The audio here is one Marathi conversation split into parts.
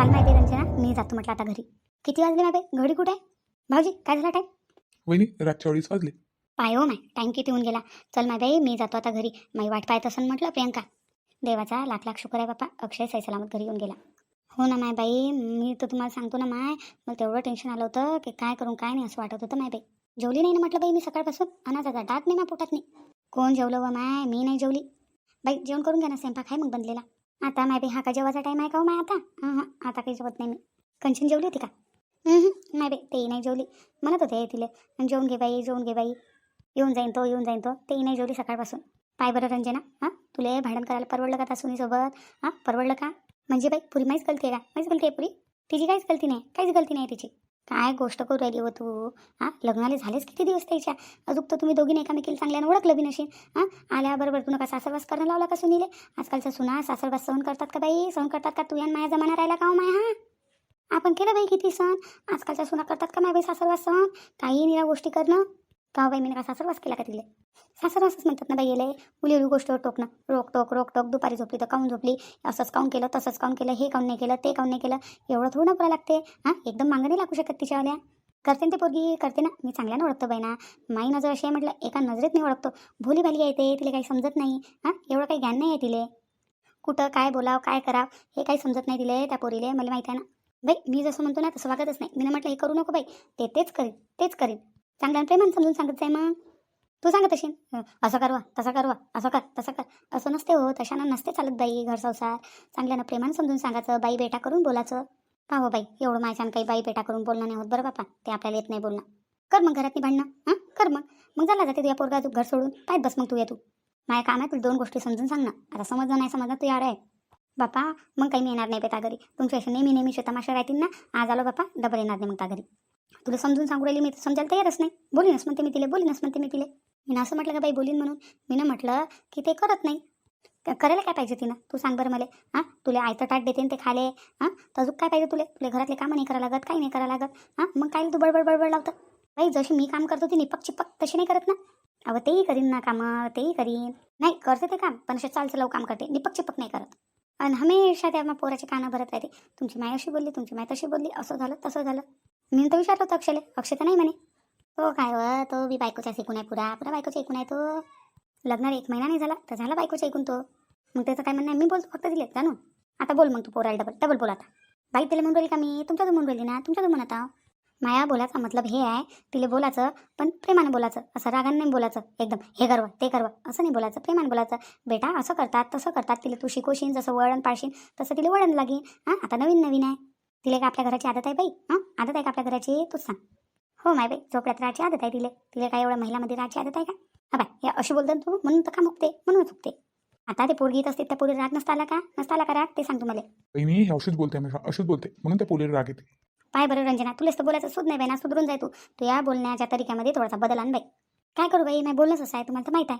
चाल माहिती रंजना? मी जातो म्हटलं आता घरी. किती वाजले बाई घडी कुठे? आहे भाऊजी काय झाला टाईम वहिनी रातच्या अडीच वाजले. पाय हो माय टाईम किती होऊन गेला. चल माय बाई मी जातो आता घरी. माई वाट पाहत असं म्हटलं प्रियंका. देवाचा लाख लाख शुक्र आहे बापा अक्षय सही सलामत घरी येऊन गेला. हो ना माय बाई मी तर तुम्हाला सांगतो ना माय मला तेवढं टेन्शन आलं होतं की काय करून काय नाही असं वाटत होतं माय बाई. जेवली नाही ना म्हटलं बाई मी सकाळपासून? अनाजाचा डाग नाही ना पोटात नाही कोण जेवलं व माय? मी नाही जेवली. बाई जेवण करून घ्या ना स्वयंपाक आहे मग बनलेला. आता माय बी हा का जेवायचा टाईम आहे का हो माय आता? हां हां आता काही जेवत नाही मी. कंचन जेवली होती का? हं, नाही माय बाई तेही नाही जेवली. म्हणत होते तिले जेवून घे बाई जेवून घे बाई. येऊन जाईन तो येऊन जाईन तो. तेही नाही जेवली सकाळपासून. पाय बरं रंजना हां तुले भांडण करायला परवडलं का त्या सुनीसोबत हां परवडलं का? म्हणजे बाई पुरी माहीच गलती आहे का? माहीच गलती आहे पुरी. तिची काहीच गलती नाही काहीच गलती नाही तिची. काय गोष्ट करू राहिली हो तू? हां? लग्नाला झालेच किती दिवस त्याच्या? अजून तर तुम्ही दोघीने एकामेकीला चांगल्यानं ओळखलं बी नशीन हां? आल्याबरोबर तुला का सासरवास करणं लावला का सुनीले? आजकालच्या सुना सासरवास सहन करतात का बाई? सहन करतात का तू? यान माया जमाना राहिला का हो माय? हा? आपण केलं बाई किती सण आजकालच्या सुना करतात का माय बाई सासरवास सहन? काही निरा गोष्टी करणं? का बाई मी का सासरवास केला का तिले? सासरवासच म्हणतात ना बाई गेले मुली गोष्टीवर टोकणं. रोक टोक रोक टोक दुपारी झोपली तर काऊन झोपली? असंच काऊन केलं तसंच काऊन केलं हे काऊन नाही केलं ते काऊन नाही केलं? एवढं थोडं ना लागते. हां? एकदम मागं नाही लागू शकत तिच्यावाल्या करते ना ते पोरगी करते ना. मी चांगल्यानं ओळखतो बाई ना. माई नजर अशी आहे म्हटलं एका नजरेत नाही ओळखतो. भोली भाली आहे ते तिला काही समजत नाही. हां? एवढं काही ज्ञान नाही आहे तिले. कुठं काय बोलावं काय करावं हे काही समजत नाही तिले त्या पोरीले. मला माहिती आहे ना. बाई मी जसं म्हणतो ना तसं वागतच नाही. मी म्हटलं हे करू नको बाई. ते तेच करीन तेच करीन चांगल्यानं प्रेमानं समजून सांगत जाय मग. तू सांगत असेल असं करवा तसं करवा असं कर तसं कर. असं नसते हो तशानं नसते चालत बाई घर संसार. चांगल्यानं प्रेमानं समजून सांगायचं बाई बेटा करून बोलायचं. पाहो बाई एवढं माझ्यानं काही बाई बेटा करून बोलणं नाही होत बरं बापा ते आपल्याला येत नाही बोलणं. कर मग घरातली भांडणं हां कर मग. मग झाला जाते तुझ्या पोरगा तू घर सोडून. पाहत बस मग तू ये तू. माझ्या काम आहे तुला दोन गोष्टी समजून सांग ना. आता समजलं नाही समजलं तू यार आहे. बापा मग काही मी येणार नाही बेटा घरी. तुमच्या अशा नेहमी नेहमी तमाशा राहतील ना. आज आलो बापा डबल येणार नाही मग त्या घरी. तुला समजून सांगू राहिली मी तर समजायला तयारच नाही. बोलीनच म्हणते मी तिला बोलीनच म्हणते मी तिला. मी असं म्हटलं का बाई बोलीन म्हणून? मी ना म्हटलं की ते करत नाही. करायला काय पाहिजे तिनं? तू सांग बरं मला. हां? तुला आयतं ताट देते ते खाले. हां? तर अजून काय पाहिजे तुला? तुला घरातले कामं नाही करायला लागत काही नाही करायला लागत. हां? मग काय तू बडबड बडबड लावतं? बाई जशी मी काम करतो ती निपक चिपक तशी नाही करत ना. अहो तेही करीन ना कामं तेही करीन. नाही करते ते काम पण असे चाल चलाव काम करते. निपक चिपक नाही करत. आणि हमेशा त्या मग पोराचे कानं भरत राहते. तुमची माय अशी बोलली तुमची माय तशी बोलली असं झालं तसं झालं. मी तर विचारलं होतं अक्षयला. अक्षय तर नाही म्हणे. तो काय व? तो बी बायकोचा ऐकून आहे पुरा. पुरा बायकोचा ऐकून आहे तो. लग्नाला एक महिना नाही झाला तर झाला बायकोचा ऐकून तो. मग त्याचं काय म्हणणं मी बोलतो फक्त दिले जाणून आता बोल मग तू पोराला डबल डबल बोल आता. बाई तिला म्हणून राहिली का मी? तुमच्याजवळ म्हणून राहिली ना? तुमच्याजवळ म्हणत आहो. माया बोलायचा मतलब हे आहे तिला बोलायचं पण प्रेमाने बोलायचं असं रागाने नाही बोलायचं एकदम हे करवा ते करवा. असं नाही बोलायचं प्रेमाने बोलायचं बेटा असं करतात तसं करतात. तिला तू शिकवशील जसं वळण पाळशील तसं तिला वळण लागेल. हां आता नवीन नवीन आहे. तिला का आपल्या घराची आदत आहे बाई? हां? आदत आहे का आपल्या घराची? तूच सांग. हो माय बाई झोपड्यात राहायची आदत आहे तिले तिला काय एवढ्या महिलामध्ये राहायची आदत आहे का? हा बाय हे अशी बोलतात तू म्हणून तर का मुकते? म्हणून चुकते. आता ते पोरगी येत असते त्या पोरी राग नसता आला का? नसता आला का राग? ते सांग तुम्हाला. हे अशीच बोलते अशीच बोलते. म्हणून त्या पोलीला राग येते. पाय बरं रंजना तुलाच तर बोलायचं सुद नाही बाई ना सुधरून जाय तू. तू या बोलण्याच्या तरीक्यामध्ये थोडासा बदल आण बाई. काय करू बाई मी बोलणंच असं आहे तुम्हाला तर माहीत आहे.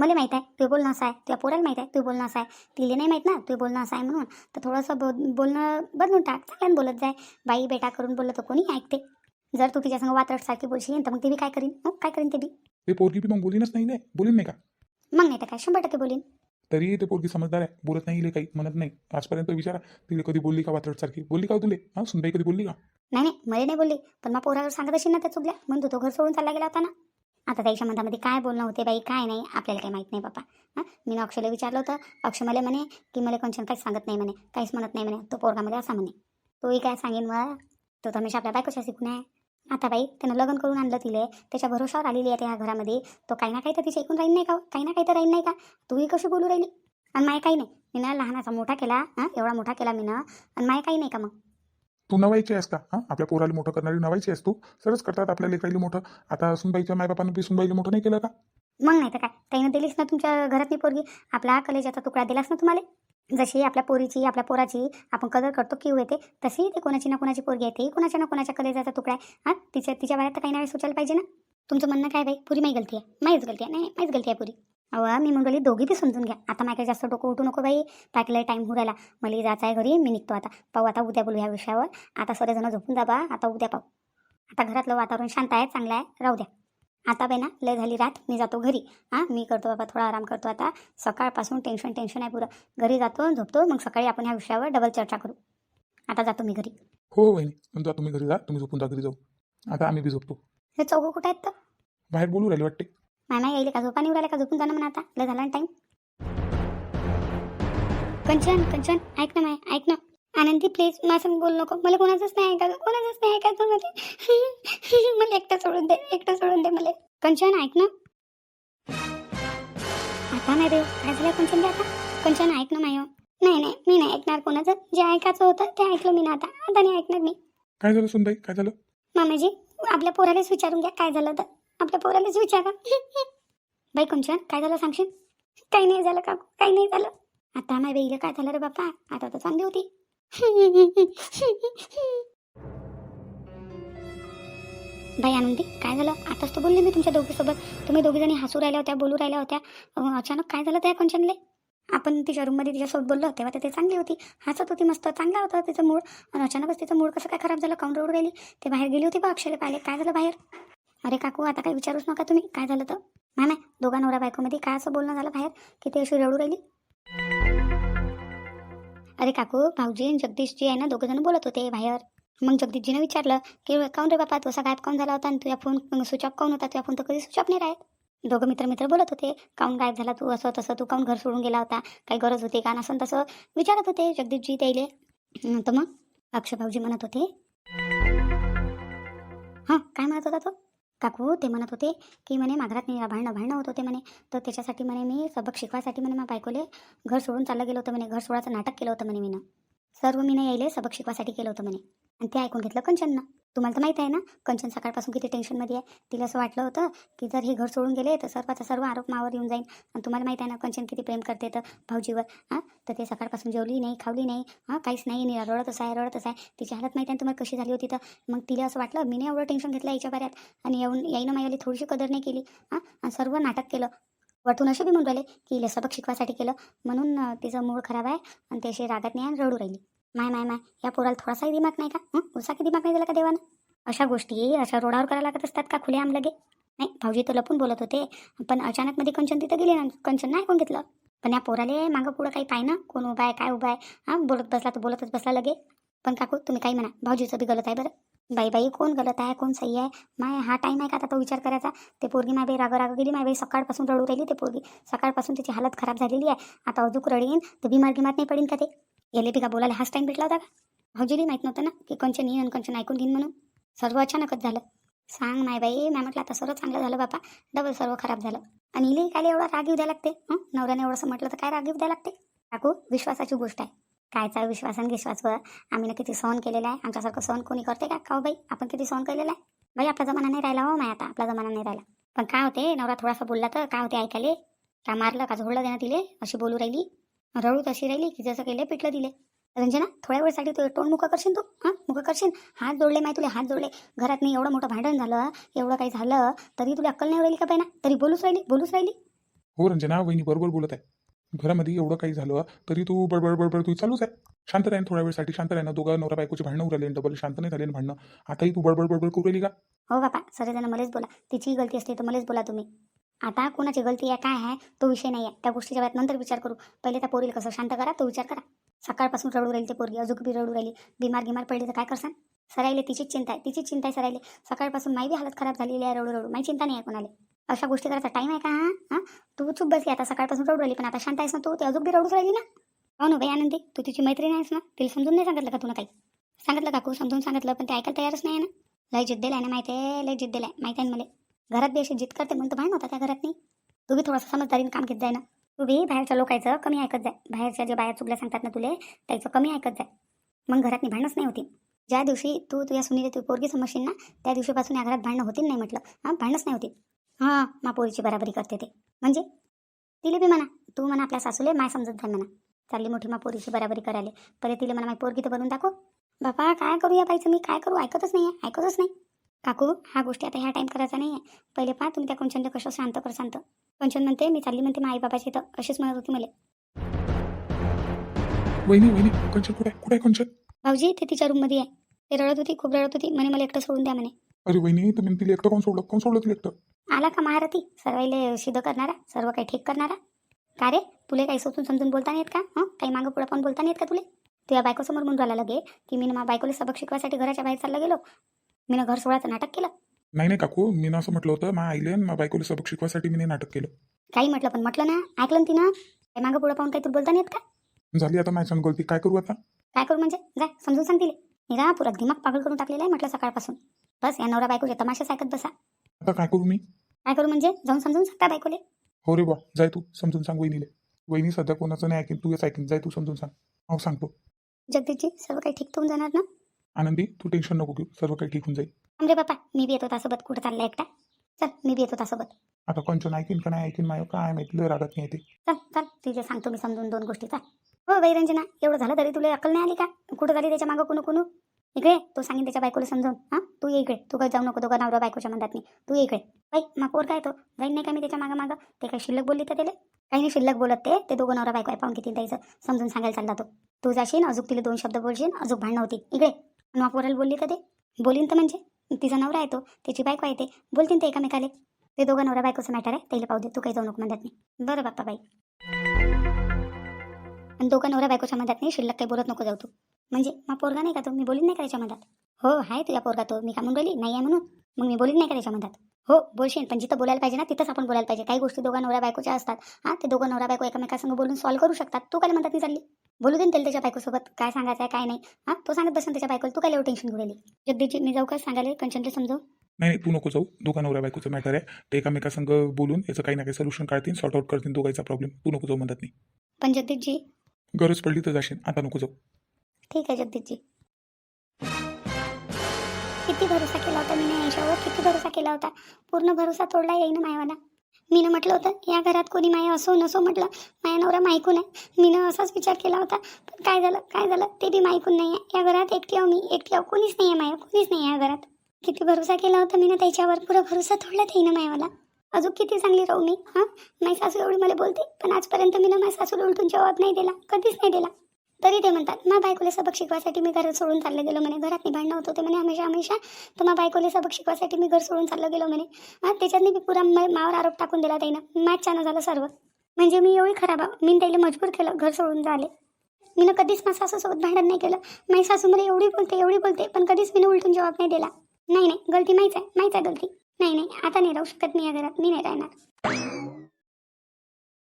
मला माहीत आहे तू बोलणं असं आहे तुझ्या पोराला माहीत आहे तू बोलणं असं आहे. तिला नाही माहीत ना तू बोलणं असं आहे म्हणून. तर थोडंसं बो बोलणं बदलून टाक चांगल्यानं बोलत जाय. बाई बेटा करून बोललं तर कोणी ऐकते. जर तू तिच्या संग वात्रटसारखी बोलशील तर मग ते बी काय करीन? मग काय करीन ते बी? ते पोरगी बी मग बोलीनच नाही नाही बोलीन नाही का? मग नाही तर काय शंभर टक्के बोलीन. तरी ते पोरगी समजदार आहे बोलत नाही इले काही म्हणत नाही. आजपर्यंत विचारा तिला कधी बोलली का वात्रटसारखी बोलली का हो तुले? हां सुनबाई कधी बोलली का? नाही नाही मला नाही बोलली. पण मग पोरावर सांगत असेल ना त्या चुकल्या म्हणून तो घर सोडून चालला गेला होता ना. आता त्याच्या संबंधामध्ये काय बोलणं होते बाई काय नाही आपल्याला काही माहीत नाही बापा. हां? मी ना अक्षयला विचारलं होतं. अक्षय मला म्हणे की मला कोणच्या काहीच सांगत नाही म्हणे काहीच म्हणत नाही म्हणे तो पोरगामध्ये असा म्हणे. तोही काय सांगेन मग? तो तर हमेशा आपल्या कशा शिकून आहे. आता बाई त्यानं लग्न करून आणलं तिले. त्याच्या भरोशावर आलेली आहे त्या घरामध्ये. तो काही ना काही तर तिच्या ऐकून राहील नाही का हो? काही ना काही तर राहील नाही का? तूही कशी बोलू राहिली? आणि माय काही नाही. मी ना लहानाचा मोठा केला हां? एवढा मोठा केला मी ना आणि माय काही नाही का मग? तू नवायची आहेस का? हां? आपल्या पोराला मोठं करणारी नवायची आहेस तू? सरच करतात आपल्या लेकराला मोठं. आता सुनबाईच्या मायबापानं बी सुनबाईला मोठं नाही केलं का? मग नाही तर काय? त्यानं दिलीच ना तुमच्या घरातली पोरगी? आपला कलेजाचा तुकडा दिलास ना तुम्हाला? जशी आपल्या पोरीची आपल्या पोराची आपण कदर करतो किव येते तशी ते कोणाची ना कोणाची पोरगी आहे. कोणाच्या ना कोणाच्या कलेजाचा तुकडा आहे. हां? तिच्या तिच्या वयात तर काही नाही सुचायला पाहिजे ना? तुमचं म्हणणं काय बाई? पुरी माही गलती आहे. माहीच गलती आहे. नाही माहीच गलती आहे पुरी. अहो मी राहिली दोघी बी समजून घ्या. आता माझ्या जास्त डोकं उठू नको बाई. टाकलं टाईम होऊ राहिला. मला जायचं आहे घरी. मी निघतो आता. पाहू आता उद्या बोलू ह्या विषयावर. आता सर्वजण झोपून जा बा आता उद्या पाहू. आता घरातलं वातावरण शांत आहे चांगलं आहे. राहू द्या. आता बाई ना लय झाली रात. मी जातो घरी. हां मी करतो बाबा थोडा आराम करतो आता. सकाळपासून टेन्शन टेन्शन आहे पुरं. घरी जातो झोपतो. मग सकाळी आपण ह्या विषयावर डबल चर्चा करू. आता जातो मी घरी. हो हो वहिनी जा तुम्ही घरी. जा. तुम्ही झोपून जा. घरी जाऊ. आता आम्ही बी झोपतो. हे चौघं कुठं आहेत तर? बाहेर बोलू राहिले वाटते. मामा येईल का? झोपा निवडायला का? झोपून जाणं म्हणा आता. लय झाला टाईम कंचन कंचन ऐक ना माय ऐक ना. आनंदी प्लीज माझं बोल नको. मला कोणाचंच नाही ऐकायचं कोणाचंच नाही ऐकायचं मला मला एकटं सोडून दे एकटं सोडून दे मला. कंचन ऐक ना. आता नाही रे काय झालं कंचन आता? कंचन ऐक ना माय नाही नाही. मी नाही ऐकणार कोणाचं. जे ऐकायचं होतं ते ऐकलं मी ना आता. आता नाही ऐकणार मी. काय झालं सुनबाई? काय झालं? मामाजी आपल्या पोरालाच विचारून घ्या. काय झालं तर आपल्या पोरालाच विचारा. बाई कंचन काय झालं सांगशील? काही नाही झालं काकू काही नाही झालं. आता माझ्या बाईला काय झालं रे बाप्पा? आता तर चांगली होती. बाई आनंदी काय झालं? आताच तर बोलले मी तुमच्या दोघीसोबत तुम्ही दोघी जणी हसू राहिल्या होत्या बोलू राहिल्या होत्या. अचानक काय झालं त्या कंचनले? आपण तिच्या रूममध्ये तिच्यासोबत बोललो तेव्हा तर ते चांगली होती. हसत होती मस्त चांगला होता तिचं मूड अचानकच तिचं मूड कसं काय खराब झालं? काउंटरवर रडू राहिली ते बाहेर गेली होती बा अक्षरे पाहिले काय झालं बाहेर? अरे काकू आता काही विचारूच नका तुम्ही. काय झालं तर? नाही नाही. दोघा नवरा बायकोमध्ये काय असं बोलणं झालं बाहेर? की ते अशी रडू राहिली? अरे काकू भाऊजी आणि जगदीशजी आहे ना दोघं जण बोलत होते बाहेर. मग जगदीशजीनं विचारलं की काऊन रे बापा तसा गायब काऊन झाला होता आणि तुझ्या फोन स्विच ऑफ काऊन होता? तुझ्या फोन तर कधी स्विच ऑफ नाही राहत दोघं मित्र मित्र बोलत होते काऊन गायब झाला तू असं तसं तू काऊन घर सोडून गेला होता? काही गरज होती का? नसन तसं विचारत होते जगदीशजी त्याले तर मग? अक्षय भाऊजी म्हणत होते. हां काय म्हणत होता तो? काकू ते म्हणत होते की म्हणे माघरात नाही भांडणं भांडणं होत होते म्हणे. तर त्याच्यासाठी म्हणे मी सबक शिकवायसाठी म्हणे मग बायकोले घर सोडून चाललं गेलं होतं म्हणे. घर सोडायचं नाटक केलं होतं म्हणे मीनं. सर्व मीनं यायले सबक शिकवायसाठी केलं होतं म्हणे. आणि ते ऐकून घेतलं कंचननं. तुम्हाला तर माहीत आहे ना कंचन सकाळपासून किती टेन्शनमध्ये आहे. तिला असं वाटलं होतं की जर हे घर सोडून गेले तर सर्वाचा सर्व आरोप मावर येऊन जाईल आणि तुम्हाला माहीत आहे ना कंचन किती प्रेम करते तर भाऊजीवर. हां? तर ते सकाळपासून जेवली नाही खावली नाही. हां? काहीच नाही नि रडतच आहे रडतच आहे. तिची हालत माहिती आहे ना तुम्हाला कशी झाली होती तर? मग तिला असं वाटलं मी नाही एवढं टेन्शन घेतलं याच्या बऱ्यात. आणि येऊन याईनं माझ्याली थोडीशी कदर नाही केली. हां? आणि सर्व नाटक केलं. वरतून असे बी म्हणून राहिले की हिला सबक शिकवासाठी केलं. म्हणून तिचं मूड खराब आहे आणि ते असे रागात नाही आणि रडू राहिली. माय माय माय या पोराला थोडासाही दिमाग नाही का? उसा की दिमाग नाही दिला का देवानं? अशा गोष्टी अशा रोडावर करायला लागत असतात का खुले आम लगे? नाही भाऊजी तर लपून बोलत होते पण अचानकमध्ये कंचन तिथं गेले ना कंचन नाही कोण घेतलं. पण या पोराले मागं पुढं काही पाय ना कोण उभा आहे काय उभा आहे? हां बोलत बसला तर बोलतच बसला लगे. पण काकू तुम्ही काही म्हणा भाऊजीचं बी गलत आहे बरं. बाई बाई कोण गलत आहे कोण सही आहे? माय हा टाईम आहे का आता तो विचार करायचा? ते पोरगी माय बाई राग राग गेली माय बाई सकाळपासून रडू राहिली ते पोरगी. सकाळपासून तिची हालत खराब झालेली आहे. आता अजूक रडीन तर बिमार गिमार नाही पडीन का ते? गेले बी का बोलायला हाच टाईम भेटला होता का? भाऊजीली माहीत नव्हतं ना की कंचन येईन आणि कंचन ऐकून घेईन म्हणून. सर्व अचानकच झालं. सांग माय बाई मॅम म्हटलं आता सर्व चांगलं झालं बापा. डबल सर्व खराब झालं. आणि इले काय एवढा राग येऊ द्या लागते? नवऱ्याने एवढंसं म्हटलं तर काय राग येऊ द्या लागते? काकू विश्वासाची गोष्ट आहे. कायचा विश्वास आणि विश्वासवर आम्ही ना किती सहन केलेला आहे. आमच्यासारखं सहन कोणी करते का? का बाई? आपण किती सहन केलेला आहे? बाई आपला जमाना नाही राहिला हो माय आता. आपला जमाना नाही राहिला. पण काय होते? नवरा थोडासा बोलला तर काय होते ऐकायले? का मारलं का झोडलं देणं तिले? अशी बोलू राहिली. रडू तशी राहिली की जसं केलं पिटलं दिले रंजना थोड्या वेळसाठी तू तोंड मुका करशील तू? हां? मुका करशील? हात जोडले माहिती तुला हात जोडले. घरात नाही एवढं मोठं भांडण झालं एवढं काही झालं तरी तुला अक्कल नाही राहिली का ना तरी बोलूच राहिली बोलूच राहिली. हो रंजना वहिनी बरोबर बोलत आहे. घरामध्ये एवढं काही झालं तरी तू बडबड बडबड तू चालूच आहे. शांत राहीन थोड्या वेळसाठी शांत राहीन दोघं नवरा बायकोची भांडणं उराले डबल शांत नाही झाले भांडणं. आताही तू बडबड बडबड करू राहिली का? हो बापा सगळेजण मलाच बोला. तिची गलती असते तर मलाच बोला तुम्ही. आता कोणाची गलती आहे काय आहे तो विषय नाही आहे त्या गोष्टीच्या वेळात नंतर विचार करू. पहिले त्या पोरीला कसं शांत करा तो विचार करा. सकाळपासून रडू राहील ते पोरगी अजून बी रडू राहिली. बिमार गिमार पडली तर काय करसान? सरायले तिचीच चिंता आहे तिचीच चिंता आहे सरायले. सकाळपासून माई बी हालत खराब झालेली आहे रडू रडू. माझी चिंता नाही आहे कोणाला. अशा गोष्टी करायचा टाईम आहे का हा? हां? तू चूप बसली आता सकाळपासून रडू राहिली पण आता शांत आहेस ना तू? ते अजून बी रडूच राहिली ना? हो ना बाई आनंदी तू तिची मैत्रीण आहेस ना? तिला समजून नाही सांगितलं का तुला काही? सांगितलं काकू समजून सांगितलं पण ते ऐकायला तयारच नाही ना? लय जिद्देल आहे ना माहिती आहे लय जिद्दल आहे. माहिती आहे मला? घरात बी अशी जित करते म्हणून तर भांडण होता त्या घरात नाही तू बी थोडंसं समजदारीनं काम घेत जाय ना. तू बी बाहेरच्या लोकायचं कमी ऐकत जाय. बाहेरच्या जे बाया चुकल्या सांगतात ना तुले त्याचं कमी ऐकत जाय. मग घरात भांडणच नाही होती. ज्या दिवशी तू तुझ्या सुनीला तू पोरगी समजशील ना त्या दिवशीपासून या घरात भांडणं होतील नाही म्हटलं. हां भांडणच नाही होती. हां मा पोरीची बराबरी करते ते. म्हणजे? तिले बी म्हणा. तू म्हणा आपल्या सासूले माय समजत जाय म्हणा. चालली मोठी मा पोरीची बराबरी करायला. पहिले तिला म्हणा माय पोरगी तर बनवून दाखव. बापा काय करू या बाईचं मी? काय करू? ऐकतच नाही ऐकतच नाही. काकू हा गोष्टी आता ह्या टाईम करायचा नाही आहे पहिले पहा तुम्ही त्या कंचनला कसं शांत कर शांत. कंचन म्हणते मी चालली म्हणते आई बाबाची तर अशीच म्हणत होती मला. वहिनी वहिनी कंचन कुठे आहे? कुठे आहे कंचन? भाऊजी ते तिच्या रूममध्ये आहे. ते रडत होती खूप रडत होती. म्हणे मला एकटं सोडून द्या म्हणे. अरे वहिनी तुम्ही तिला एकटं कोण सोडलं? कोण सोडलं तिला एकटं? आला का महारथी? सर्वाईले सिद्ध करणारा सर्व काही ठीक करणारा. का रे? तुले काही सोचून समजून बोलता नाहीत का? हं? काही मागं पुढं पण बोलता नाहीत का तुले? तुझ्या बायकोसमोर म्हणून राहिला लगे की मी माझ्या बायकोला सबक शिकवायसाठी घराच्या बाहेर चालला गेलो. मी घर सोळाचं नाटक केलं? नाही नाही काकू मी असं म्हटलं होतं मा आईले मा बायकोला सबक शिकवासाठी मी नाटक केलं. काही म्हटलं पण म्हटलं ना ऐकलं ना तिनं? काय मागं पुढं पाहून काही तू बोलता नाही येत का? झाली आता माझ्या गलती. काय करू आता? काय करू म्हणजे? जाय समजून सांग तिले. निघा पुरा दिमाग पागल करून टाकलेला आहे म्हटलं सकाळपासून. बस या नवरा बायकोचे तमाशाच ऐकत बसा. आता काय करू मी? काय करू म्हणजे? जाऊन समजून सांगता बायकोले. हो रे बा जाय तू समजून सांग वहिनीले. वहिनी सध्या कोणाचं नाही ऐकेन तू ऐकेन जाय तू समजून सांग. हो सांगतो. जगदीशजी सर्व काही ठीक होऊन जाणार ना? आनंदी तू टेन्शन नको घेऊ. सर्व काही ठीक होऊन जाईल. अमरे बापा मी बी येतो त्यासोबत कुठं चालला एकटा? चल मी बी येतो त्यासोबत आता कंचन ऐकीन का नाही ऐकीन माय? काय माहिती लय रागत नाही ते. चल चल तिथे सांगतो मी समजून दोन गोष्टी. चल. हो बाई रंजना एवढं झालं तरी तुला अक्कल नाही आली का? कुठं झाली त्याच्या मागं कुणू कुणू? इकडे तो सांगेन त्याच्या बायकोला समजावून. हां तू ये इकडे. तू काही जाऊ नको दोघं नवरा बायकोच्या म्हणतात नाही. तू ये इकडे. बाई मा पोर काय तो? जाईन नाही का मी त्याच्या मागं मागं? ते काही शिल्लक बोलली तर त्याला? काही नाही शिल्लक बोलत ते. ते दोघं नवरा बायको आहे पाहून किती द्यायचं समजून सांगायला चालला तो. तू जाशील अजून तिला दोन शब्द बोलशील अजून भांडणं होती इकडे आणि पोराला बोलली तर ते बोलीन तर म्हणजे. तिचा नवरा आहे तो. त्याची बायको आहे ते. बोलतीन ते एकामेकाले. ते दोघं नवरा बायकोचं मॅटर आहे. त्याला पाहू दे. तू काही जाऊ नको म्हणतात नाही. बरं बाप्पा बाई. आणि दोघं नवरा बायकोच्या मधात नाही. शिल्लक काही बोलत नको जाऊ तू. म्हणजे मग पोरगा नाही का तो? मी बोलीन नाही करायच्या त्याच्या मधात? हो आहे तुझ्या पोरगा तो. मी का म्हणून बोली नाही आहे म्हणून. मग मी बोलीन नाही करायच्या त्याच्या मधात? हो बोलशील. पण जिथं बोलायला पाहिजे ना तिथंच आपण बोलायला पाहिजे. काही गोष्टी दोघं नवरा बायकोच्या असतात. हां ते दोघं नवरा बायको एकामेकासंग बोलून सॉल्व्ह करू शकतात. तू काय म्हणतात ती चालली? बोलू दे ना त्याला त्याच्या बायकोसोबत काय सांगायचं आहे काय नाही. हां तो सांगत बसून त्याच्या बायकोला. तू काय एवढं टेन्शन घेऊ जगदीची मी जाऊ का सांगायला? कंचनला समजावून नाही तू नको जाऊ. दोघा नवऱ्या बायकोचं मॅटर आहे. ते एकामेकासंग बोलून याचं काही ना काही सोल्युशन काढतील सॉर्ट आउट करतील दोघांचा प्रॉब्लेम तू नको जाऊ म्हणतात नाही. पण जगदीशजी? गरज पडली तर जाशील. आता नको जाऊ. ठीक आहे जगदीशजी. किती भरोसा केला होता मी याच्यावर किती भरोसा केला होता? पूर्ण भरोसा तोडला येईन मायावाला? मीनं म्हटलं होतं या घरात कोणी माया असो नसो म्हटलं माया नवरा मायकून आहे. मीनं असाच विचार केला होता पण काय झालं काय झालं? ते बी मायकून नाही आहे. या घरात एकटी आहो मी एकटी आहो. कोणीच नाही आहे माया कोणीच नाही आहे या घरात. किती भरोसा केला होता मीनं त्याच्यावर. पुरा भरोसा तोडला येईन मायावाला. अजून किती चांगली राहू मी हां? माझी सासू एवढी मला बोलते पण आजपर्यंत मीनं माझ्या सासूला उलटून जबाब नाही दिला कधीच नाही दिला. तरी ते म्हणतात मा बायकोले सबक शिकवायसाठी मी घर सोडून चाललं गेलो म्हणे. घरात मी भांडणं होत ते म्हणे हमेशा हमेशा. तर मा बायकोले सबक शिकवायसाठी मी घर सोडून चाललं गेलो म्हणे. हा त्याच्यातनी मी पुरा मावर आरोप टाकून दिला त्यानं मॅचच्यानं झालं सर्व. म्हणजे मी एवढी खराब मी त्याला मजबूर केलं घर सोडून झाले. मीनं कधीच माझ्या सासूसोबत भांडण नाही केलं. माझी सासू मला एवढी बोलते एवढी बोलते पण कधीच मी उलटून जवाब नाही दिला. नाही नाही गलती माहीच आहे माहीच आहे गलती. नाही नाही आता नाही राहू शकत मी या घरात मी नाही राहणार.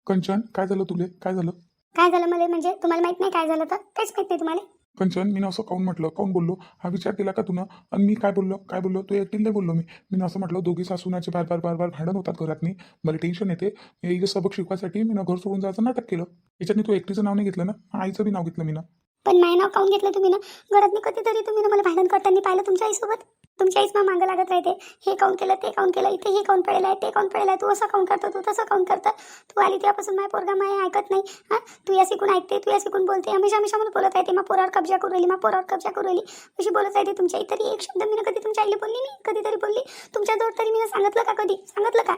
कंचन काय झालं तुले? काय झालं? काय झालं मला? म्हणजे तुम्हाला माहीत नाही काय झालं तर? काहीच माहीत नाही तुम्हाला. कंचन मी असं काऊन म्हटलं? काऊन बोललो? हा विचार केला का तुनं? आणि मी काय बोललो? काय बोललो? तू एकटीला नाही बोललो मी. मी असं म्हटलं दोघी सासूनाचे बार बार बार बार भांडण होतात घरात मी मला टेन्शन येते. मी इथं सबक शिकवायसाठी मी घर सोडून जायचं नाटक केलं. याच्यात तू एकटीचं नाव नाही घेतलं ना? आईचं बी नाव घेतलं मी ना पण नाही नाव काऊन घेतलं तुम्ही ना? घरात मी कधीतरी तुम्ही ना मला भांडण करताना पाहिलं तुमच्या आईसोबत? तुमच्या आईच मग मागं लागत राहते. हे काऊन केलं ते काऊन केलं इथे हे काऊन पडेल आहे ते काऊन पडेल आहे तू असं काऊन करतो तू तसं काऊन करतं? तू आली तेव्हापासून माझ्या पोरगा माय ऐकत नाही हां? तू या शिकून ऐकते तू या शिकून बोलते हमेशा हमेशा मला बोलत राहते मग पोरावर कब्जा करू राहिली मग पोरावर कब्जा करू राहिली. अशी बोलत राहते तुमच्या आई. तरी एक शब्द मी कधी तुमच्या आईला बोलली नाही कधीतरी बोलली. तुमच्याजवळ तरी मी सांगितलं का कधी? सांगितलं का?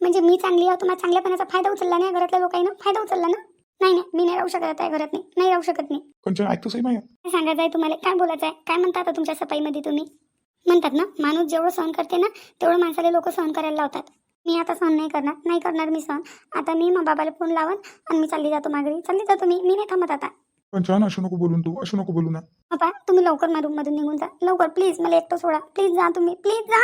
म्हणजे मी चांगली आहे तुम्हाला चांगल्यापणाचा फायदा उचलला नाही घरातल्या लोकांना फायदा उचलला ना? नाही नाही मी नाही राहू शकत आता घरात नाही नाही राहू शकत नाही कंचन ऐकतो सही माया. काय सांगायचं आहे तुम्हाला काय बोलायचं आहे? काय म्हणता आता तुमच्या सफाईमध्ये तुम्ही? म्हणतात ना माणूस जेवढं सहन करते ना तेवढं माणसाला लोक सहन करायला लावतात. मी आता सहन नाही करणार. नाही करणार मी सहन. आता मी मग बाबाला फोन लावून आणि मी चालली जातो माघारी. चालली जातो मी मी नाही थांबत आता. कंचन असं नको बोलून तू. असं नको बोलू ना. बाबा तुम्ही लवकर माझ्या रूममधून निघून जा. लवकर प्लीज मला एकटं सोडा. प्लीज जा तुम्ही. प्लीज जा!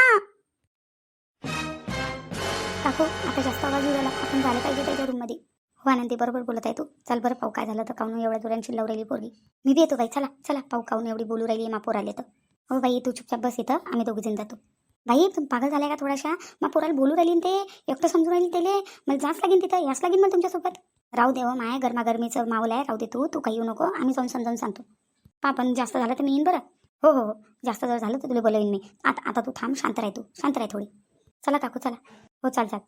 काकू आता जास्त आवाज येऊ राहिला. आपण झालं पाहिजे त्याच्या रूममध्ये हो आनंदी बरोबर बोलत आहे तू. चल बरं पाऊ काय झालं तर काऊन एवढ्या जोरांची लव राहिली पोरगी? मी बी येतो बाई चला चला पाऊ काऊन एवढी बोलू राहिली मापोर आले तर. हो बाई तू चुपचाप बस इथं आम्ही दोघी जण जातो. बाई तुम्ही पागल झालाय का थोडाशा मग पोराला बोलू राहिली ते एकटं समजून राहिली त्याला मला जाच लागेल तिथं याच लागेल मला तुमच्यासोबत. राहू दे हो माय गरमागरमीचं मावलं आहे राहू दे तू तू काही येऊ नको आम्ही जाऊन समजावून सांगतो. पा पण जास्त झालं तर मी येईन बरं. हो हो हो जास्त जर झालं तर तुला बोलवीन मी. आता आता तू थांब शांत राह तू शांत राह थोडी. चला काकू चला. हो चाल चाल.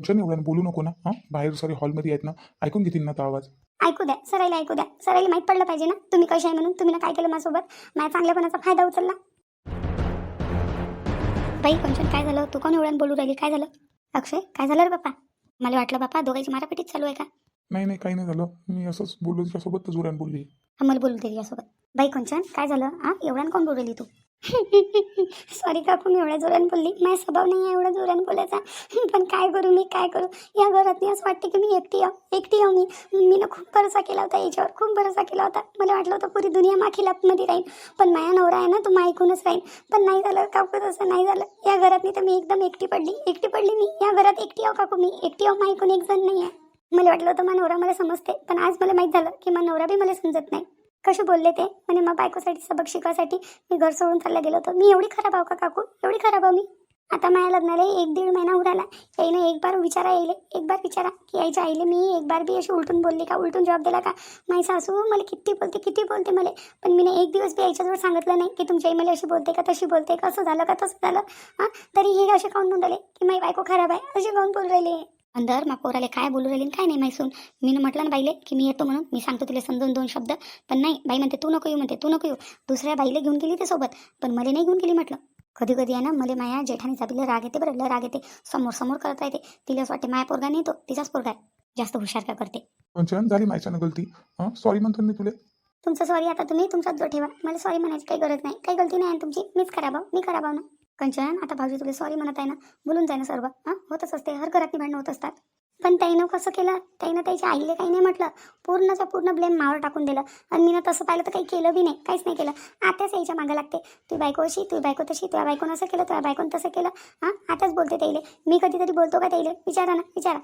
कंचन एवढ्या बोलू नको ना हां? बाहेर सॉरी हॉलमध्ये आहेत ना. ऐकून घेतील ना तो आवाज. ऐकू द्या सरायला ऐकू द्या. सरायला माहीत पडलं पाहिजे ना तुम्ही कशी आहे म्हणून तुम्ही ना काय केलं माझ्यासोबत? माझ्या चांगल्यापणाचा फायदा उचलला. बाई कंचन काय झालं? तू कोण एवढ्यानं बोलू राहिली? काय झालं? अक्षय काय झालं रे बाप्पा? मला वाटलं बाप्पा दोघांची मारापिटीच चालू आहे का? नाही नाही काही नाही झालं. मी असंच बोललो तिच्यासोबत तर जोरान बोलली. मला बोलू दे यासोबत बाई कंचन काय झालं? हा एवढ्यानं कोण बोलू राहिली तू? सॉरी काकू मी एवढ्या जोरान बोलली? माझा स्वभाव नाही आहे एवढा जोरान बोलायचा. पण काय करू मी? काय करू? या घरात मी असं वाटते की मी एकटी आहो. एकटी आहो मी. मी ना खूप भरोसा केला होता याच्यावर. खूप भरोसा केला होता. मला वाटलं होतं पुरी दुनिया माखीलापमध्ये राहील पण माया नवरा आहे ना तो मा ऐकूनच राहील पण नाही झालं काकू तसं नाही झालं. या घरात मी तर मी एकदम एकटी पडली. एकटी पडली मी. या घरात एकटी आहो काकू मी. एकटी आहो मा ऐकून एक जण नाही आहे. मला वाटलं होतं मा नवरा मला समजते. पण आज मला माहीत झालं की मा नवरा बी मला समजत नाही. कसे बोलले ते? म्हणे मग बायकोसाठी सबक शिकायसाठी मी घर सोडून चालला गेलो होतो. मी एवढी खराब आहो का काकू? एवढी खराब आहो मी? आता माझ्या लग्नाला एक दीड महिना उराला याईनं एक बार विचारा येईल. एक बार विचारा की यायच्या आईले मी एक बार बी अशी उलटून बोलली का? उलटून जॉब दिला का? माझी सासू मला किती बोलते किती बोलते मला. पण मी एक दिवस बी याच्याजवळ सांगितलं नाही की तुमच्या आई मला अशी बोलते का तशी बोलते का? असं झालं का तसं झालं? हां? तरी हे असे काऊन म्हणून राहिले? की माझी बायको खराब आहे. असे काऊन बोलू राहिले? अंदर मा पोराले काय बोलू राहिले आणि काय नाही मैसून मी म्हटलं ना बाईले की मी येतो म्हणून. मी सांगतो तिला समजून दोन शब्द. पण नाही बाई म्हणते तू नको येऊ म्हणते तू नको येऊ. दुसऱ्या बाईला घेऊन गेली ते सोबत. पण मला नाही घेऊन गेली म्हटलं. कधी कधी आहे ना मला माया जेठानीचा बिलं राग येते बरं. राग येते. समोर समोर करत राहते. तिला असं वाटते माया पोरगा नाही तो तिचाच पोरगा आहे. जास्त हुशार का करते. झाली गलती. सॉरी म्हणतो मी तुला. तुमचं सॉरी आता तुम्ही तुमचाच जो ठेवा. मला सॉरी म्हणायची काही गरज नाही. काही गलती नाही तुमची. मीच खराब आहो मी खराब आहो ना. कंचन आता भाऊजी तुला सॉरी म्हणत आहे ना बोलून जाय ना सर्व. हां होतच असते हर घरातली भांडणं होत असतात. पण त्याईनं कसं केलं? त्याईनं त्याच्या आईले काही नाही म्हटलं. पूर्णचा पूर्ण ब्लेम मावर टाकून दिलं. आणि मीनं तसं पाहिलं तर काही केलं बी नाही काहीच नाही केलं. आताच यायच्या मागं लागते. तू बायको अशी तू बायको तशी तुझ्या बायकोनं असं केलं तुझ्या बायकोनं तसं केलं. हां आताच बोलते त्याईले. मी कधीतरी बोलतो का त्याईले? विचारा ना विचारा.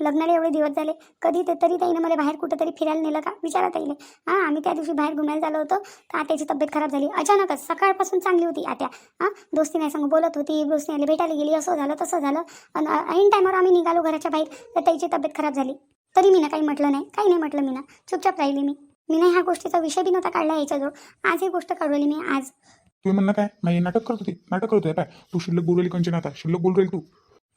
लग्नाला एवढे दिवस झाले. कधी ते तरी ताईनं मला बाहेर कुठंतरी फिरायला नेलं का? विचारा ताईले. हां आम्ही त्या दिवशी बाहेर घुमायला झालो होतो. तर आत्याची तब्येत खराब झाली. अचानकच सकाळपासून चांगली होती आत्या. हां दोस्ती नाही सांग बोलत होती. दोस्ती आली भेटायला गेली. असं झालं तसं झालं. आणि ऐन टायमावर आम्ही निघालो घराच्या बाहेर. तर त्याची तब्येत खराब झाली. तरी मी ना काही म्हटलं नाही. काही नाही म्हटलं मी ना चुपचाप राहिली मी. मी नाही ह्या गोष्टीचा विषय बी नव्हता काढला याच्याजवळ. आज ही गोष्ट काढवली मी आज. तुम्ही म्हणणं काय? नाही नाटक करत होती. नाटक करतोय. काय तू शिल्लक बोल कंचन आता शिल्लक बोल राहील तू.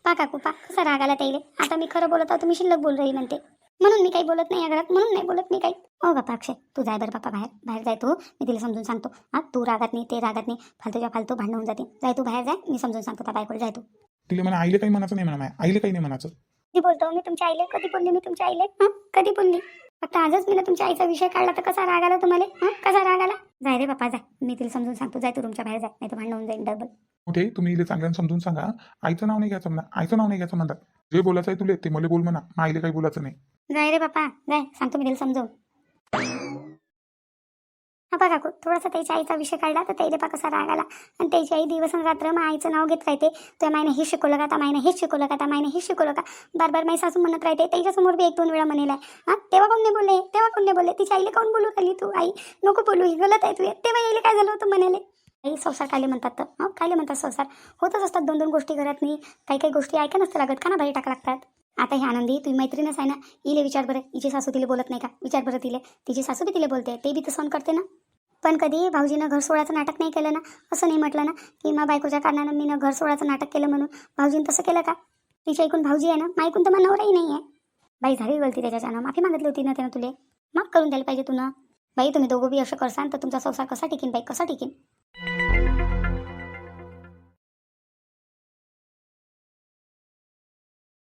पा काकू पा कसा राग आला त्याईले आता मी खरं बोलत आहो तुम्ही शिल्लक बोल रही म्हणते. म्हणून मी काही बोलत नाही या घरात म्हणून नाही बोलत मी काही. हो बापा अक्षय तू जाय बरं बापा बाहेर बाहेर जाय तू. मी तिला समजून सांगतो. हां तू रागात नाही ते रागात नाही. फालतूच्या फालतू भांडण होऊन जाते जाय तू बाहेर जाय मी समजून सांगतो त्या बायकोला जाय तू. तिला म्हणा आईले काही म्हणायचं नाही म्हणा माया. आईले काही नाही म्हणायचं. कधी बोलतो मी तुमच्या आईले? कधी बोलली मी तुमच्या आईले? हां कधी बोलली फक्त आजच मी ना तुमच्या आईचा विषय काढला तर कसा राग आला तुम्हाला? हां? जाय रे बापा जाय. मी तिला समजून सांगतो. जाय तू तुमच्या बाहेर जाय. नाही तर भांडण होऊन जाईल डबल. मोठे तुम्ही इले चांगल्यानं समजून सांगा. आईचं नाव नाही घ्यायचं म्हणा. आईचं नाव नाही घ्यायचं म्हणतात जे बोलायचं आहे तुले ते मला बोल म्हणा. मग आईले काही बोलायचं नाही. जाय रे बापा जाय. सांगतो मी तिला समजवून हा बघा काकू थोडासा त्याच्या आईचा विषय काढला तर त्याला पा कसा राग आला. आणि त्याची आई दिवस रात्र मग आईचं नाव घेत राहते. तर मायने हे शिकवलं का त्या मायने हेच शिकवलं का त्या मायने हे शिकवलं का? बार बार माई सासू म्हणत राहते त्याच्यासमोर बी एक दोन वेळा म्हणेला हां तेव्हा कोण नाही बोलले? तेव्हा कोण नाही बोलले? तिच्या आईला कोण बोलू खाली तू आई? नको बोलू ही गलत आहे तू. तेव्हा यायला काय झालं होतं म्हणाले आई संसार कायले म्हणतात तर? हां कायले म्हणतात संसार? होतच असतात दोन दोन गोष्टी घरात नाही काही काही गोष्टी ऐका नसतं लागत का ना बाहेर टाका लागतात? आता ही आनंदी तुम्ही मैत्रीणच आहे ना? इले विचार बरं हिची सासू तिला बोलत नाही का? विचार बरं तिले. तिची सासू बी तिला बोलते ते बी तर सहन करते ना? पण कधी भाऊजीनं घर सोडायचं नाटक नाही केलं ना असं नाही म्हटलं ना की मा बायकोच्या कारणानं मी घर सोडायचं नाटक केलं म्हणून. भाऊजीनं तसं केलं का? तिच्या ऐकून भाऊजी आहे ना मग ऐकून तर नवराही नाही आहे. बाई झाली गलती त्याच्यानं माफी मागितली होती ना त्यानं तुले. माफ करून द्यायला पाहिजे तू ना बाई तुम्ही दोघं बी असं करसान तर तुमचा संसार कसा टिकीन बाई? कसा टिकीन?